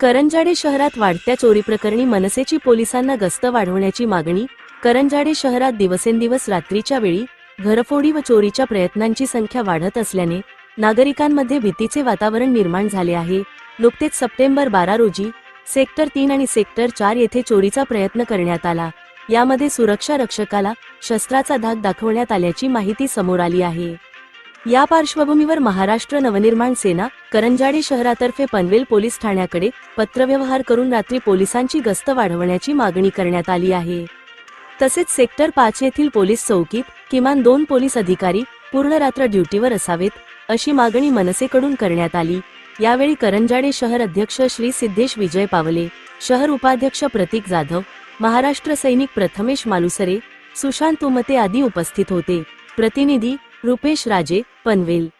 करंजाडे शहरात वाढत्या चोरी प्रकरणी मनसेची पोलिसांना गस्त वाढवण्याची मागणी करंजाडे शहरात दिवसेंदिवस रात्रीच्या वेळी घरफोडी व चोरीच्या प्रयत्नांची संख्या वाढत असल्याने नागरिकांमध्ये भीतीचे वातावरण निर्माण झाले आहे. नुकतेच सप्टेंबर बारा रोजी सेक्टर तीन आणि सेक्टर चार येथे चोरीचा प्रयत्न करण्यात आला. यामध्ये सुरक्षा रक्षकाला शस्त्राचा धाक दाखवण्यात आल्याची माहिती समोर आली आहे. या पार्श्वभूमीवर महाराष्ट्र नवनिर्माण सेना करंजाडे शहरातर्फे पनवेल पोलीस ठाण्याकडे पत्रव्यवहार करून रात्री पोलिसांची गस्त वाढवण्याची मागणी करण्यात आली आहे. तसेच सेक्टर पाच येथील पोलीस चौकीत किमान दोन पोलीस अधिकारी पूर्ण रात्र ड्युटीवर असावेत अशी मागणी मनसेकडून करण्यात आली. यावेळी करंजाडे शहर अध्यक्ष श्री सिद्धेश विजय पावले शहर उपाध्यक्ष प्रतीक जाधव महाराष्ट्र सैनिक प्रथमेश मालुसरे सुशांत उमते आदी उपस्थित होते. प्रतिनिधी रुपेश राजे पनवेल.